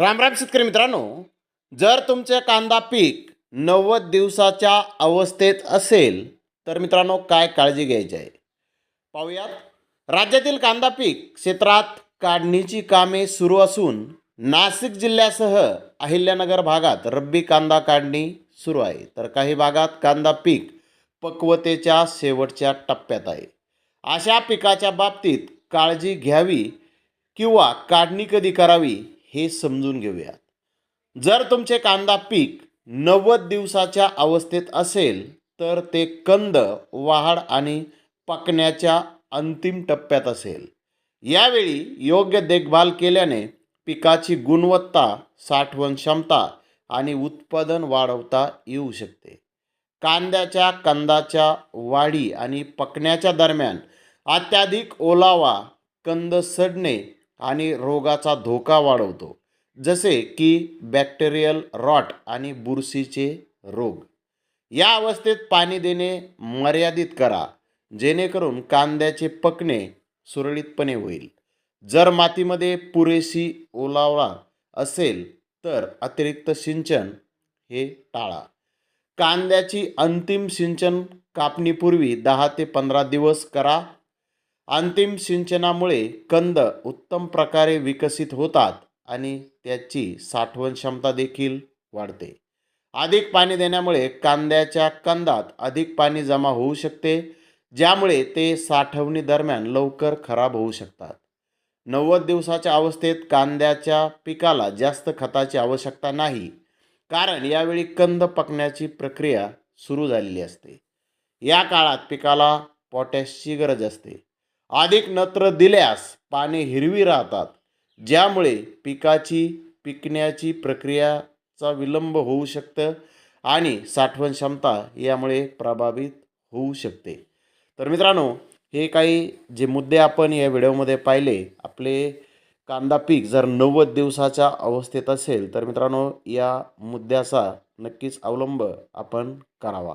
रामराम शेतकरी मित्रांनो जर तुमचे कांदा पीक नव्वद दिवसाच्या अवस्थेत असेल तर मित्रांनो काय काळजी घ्यायची आहे? पाहूयात. राज्यातील कांदा पीक क्षेत्रात काढणीची कामे सुरू असून नाशिक जिल्ह्यासह अहिल्यानगर भागात रब्बी कांदा काढणी सुरू आहे. तर काही भागात कांदा पीक पक्वतेच्या शेवटच्या टप्प्यात आहे. अशा पिकाच्या बाबतीत काळजी घ्यावी किंवा काढणी कधी करावी हे समजून घेऊयात. जर तुमचे कांदा पीक नव्वद दिवसाच्या अवस्थेत असेल तर ते कंद वाढ आणि पकण्याच्या अंतिम टप्प्यात असेल. यावेळी योग्य देखभाल केल्याने पिकाची गुणवत्ता साठवण क्षमता आणि उत्पादन वाढवता येऊ शकते. कांद्याच्या कंदाच्या वाढी आणि पकण्याच्या दरम्यान अत्याधिक ओलावा कंद सडणे आणि रोगाचा धोका वाढवतो. जसे की बॅक्टेरियल रॉट आणि बुरशीचे रोग. या अवस्थेत पाणी देणे मर्यादित करा जेणेकरून कांद्याचे पकणे सुरळीतपणे होईल. जर मातीमध्ये पुरेशी ओलावा असेल तर अतिरिक्त सिंचन हे टाळा. कांद्याची अंतिम सिंचन कापणीपूर्वी दहा ते पंधरा दिवस करा अंतिम सिंचनामुळे कंद उत्तम प्रकारे विकसित होतात आणि त्याची साठवण क्षमता देखील वाढते. अधिक पाणी देण्यामुळे कांद्याच्या कंदात अधिक पाणी जमा होऊ शकते ज्यामुळे ते साठवणी दरम्यान लवकर खराब होऊ शकतात. नव्वद दिवसाच्या अवस्थेत कांद्याच्या पिकाला जास्त खताची आवश्यकता नाही कारण यावेळी कंद पकण्याची प्रक्रिया सुरू झालेली असते. या काळात पिकाला पोटॅशची गरज असते. अधिक नत्र दिल्यास पाने हिरवी राहतात ज्यामुळे पिकाची पिकण्याची प्रक्रियाचा विलंब होऊ शकतं आणि साठवण क्षमता यामुळे प्रभावित होऊ शकते. तर मित्रांनो हे काही जे मुद्दे आपण या व्हिडिओमध्ये पाहिले आपले कांदा पीक जर नव्वद दिवसाच्या अवस्थेत असेल तर मित्रांनो या मुद्द्याचा नक्कीच अवलंब आपण करावा.